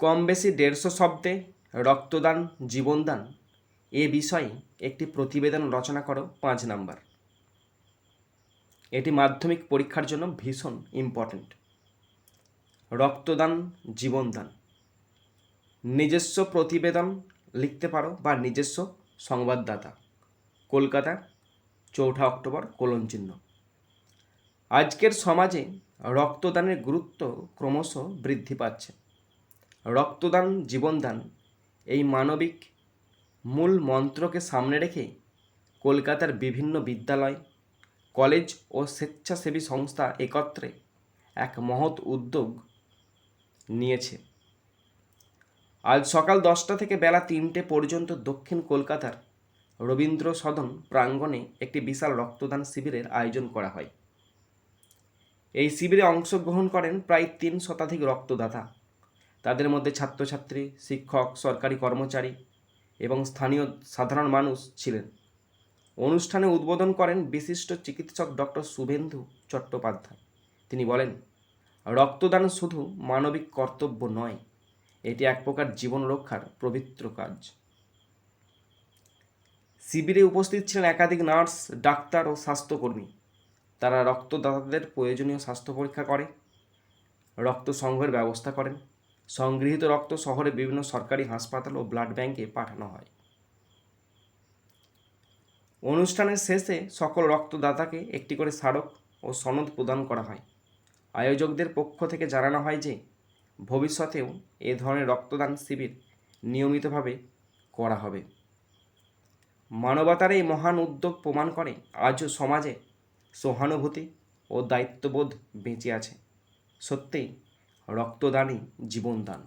কম বেশি দেড়শো শব্দে রক্তদান, জীবনদান এ বিষয়ে একটি প্রতিবেদন রচনা করো, পাঁচ নাম্বার। এটি মাধ্যমিক পরীক্ষার জন্য ভীষণ ইম্পর্ট্যান্ট রক্তদান, জীবনদান। নিজস্ব প্রতিবেদন লিখতে পারো বা নিজস্ব সংবাদদাতা। কলকাতা, চৌঠা অক্টোবর, কোলন চিহ্ন। আজকের সমাজে রক্তদানের গুরুত্ব ক্রমশ বৃদ্ধি পাচ্ছে। রক্তদান, জীবনদান, এই মানবিক মূল মন্ত্রকে সামনে রেখে কলকাতার বিভিন্ন বিদ্যালয়, কলেজ ও স্বেচ্ছাসেবী সংস্থা একত্রে এক মহৎ উদ্যোগ নিয়েছে। আজ সকাল দশটা থেকে বেলা তিনটে পর্যন্ত দক্ষিণ কলকাতার রবীন্দ্র সদন প্রাঙ্গণে একটি বিশাল রক্তদান শিবিরের আয়োজন করা হয়। এই শিবিরে অংশগ্রহণ করেন প্রায় তিন শতাধিক রক্তদাতা। তাদের মধ্যে ছাত্রছাত্রী, শিক্ষক, সরকারি কর্মচারী এবং স্থানীয় সাধারণ মানুষ ছিলেন। অনুষ্ঠানে উদ্বোধন করেন বিশিষ্ট চিকিৎসক ডক্টর শুভেন্দু চট্টোপাধ্যায়। তিনি বলেন, রক্তদান শুধু মানবিক কর্তব্য নয়, এটি এক প্রকার জীবন রক্ষার পবিত্র কাজ। শিবিরে উপস্থিত ছিলেন একাধিক নার্স, ডাক্তার ও স্বাস্থ্যকর্মী। তারা রক্তদাতাদের প্রয়োজনীয় স্বাস্থ্য পরীক্ষা করে, রক্ত সংগ্রহের ব্যবস্থা করেন সংগৃহীত রক্ত শহরে বিভিন্ন সরকারি হাসপাতাল ও ব্লাড ব্যাংকে পাঠানো হয়। অনুষ্ঠানের শেষে সকল রক্তদাতাকে একটি করে স্মারক ও সনদ প্রদান করা হয়। আয়োজকদের পক্ষ থেকে জানানো হয় যে, ভবিষ্যতেও এ ধরনের রক্তদান শিবির নিয়মিতভাবে করা হবে। মানবতার এই মহান উদ্যোগ প্রমাণ করে আজও সমাজে সহানুভূতি ও দায়িত্ববোধ বেঁচে আছে। সত্যিই রক্তদানই জীবনদান।